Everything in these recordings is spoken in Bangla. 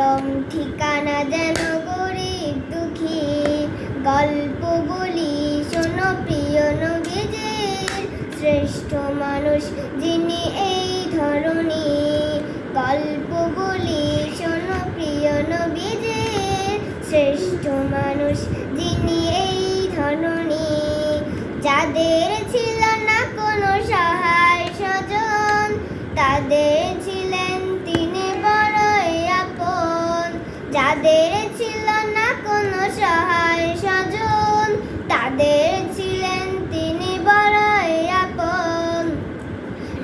পরম ঠিকানা যেন গরিব দুঃখী। গল্প বলি শোনো প্রিয় নবীজির শ্রেষ্ঠ মানুষ যিনি এই ধরনী গল্প বলি শোনো প্রিয় নবীজির শ্রেষ্ঠ মানুষ যিনি এই ধরনী যাদের ছিল না কোনো সহায় স্বজন, তাদের ছিলেন যাদের ছিল না কোনো সহায় স্বজন, তাদের ছিলেন তিনি বড়ই আপন।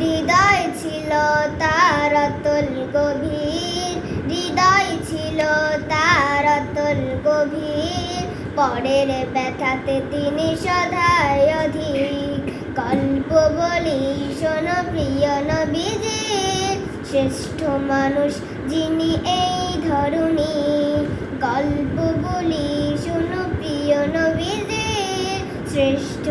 হৃদয় ছিল তার অতল গভীর, হৃদয় ছিল তার অতল গভীর। পরের ব্যথাতে তিনি সদায় অধিক। গল্প বলি, শোনো প্রিয় নবীজির শ্রেষ্ঠ মানুষ যিনি এই ধরনী প্রিয় নবীজির শ্রেষ্ঠ